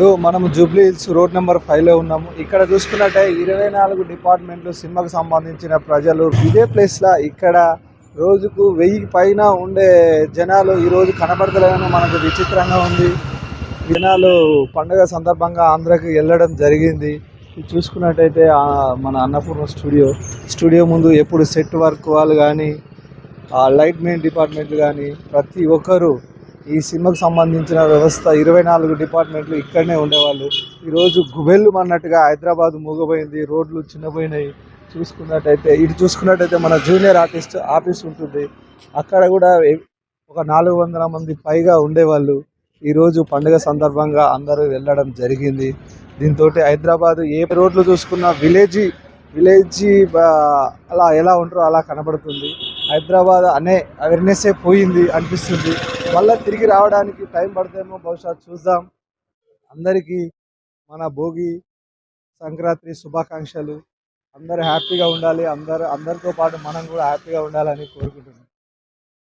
ఇప్పుడు మనం Jubilee hills road number ఫైవ్లో ఉన్నాము. ఇక్కడ చూసుకున్నట్టే ఇరవై నాలుగు డిపార్ట్మెంట్లు సినిమాకు సంబంధించిన ప్రజలు ఇదే ప్లేస్ లా ఇక్కడ రోజుకు వెయ్యి పైన ఉండే జనాలు ఈరోజు కనబడతలేదని మనకు విచిత్రంగా ఉంది. జనాలు పండుగ సందర్భంగా ఆంధ్రాకి వెళ్ళడం జరిగింది. ఇది చూసుకున్నట్టయితే మన అన్నపూర్ణ స్టూడియో. స్టూడియో ముందు ఎప్పుడు సెట్ వర్క్ వాళ్ళు కానీ లైట్ మెయిన్ డిపార్ట్మెంట్లు కానీ ప్రతి ఒక్కరు ఈ సినిమాకు సంబంధించిన వ్యవస్థ ఇరవై నాలుగు డిపార్ట్మెంట్లు ఇక్కడనే ఉండేవాళ్ళు. ఈరోజు గుబెల్లు అన్నట్టుగా హైదరాబాద్ మూగబోయింది రోడ్లు చిన్నపోయినాయి చూసుకున్నట్టయితే. ఇటు చూసుకున్నట్టయితే మన జూనియర్ ఆర్టిస్ట్ ఆఫీస్ ఉంటుంది. అక్కడ కూడా ఒక నాలుగు వందల మంది పైగా ఉండేవాళ్ళు. ఈరోజు పండుగ సందర్భంగా అందరూ వెళ్ళడం జరిగింది. దీంతో హైదరాబాద్ ఏ రోడ్లు చూసుకున్నా విలేజీ విలేజ్ అలా ఎలా ఉంటారో అలా కనబడుతుంది. హైదరాబాద్ అనే అవేర్నెస్సే పోయింది అనిపిస్తుంది. మళ్ళీ తిరిగి రావడానికి టైం పడతామో బహుశా చూద్దాం. అందరికీ మన భోగి సంక్రాంతి శుభాకాంక్షలు. అందరూ హ్యాపీగా ఉండాలి. అందరు అందరితో పాటు మనం కూడా హ్యాపీగా ఉండాలని కోరుకుంటున్నాం.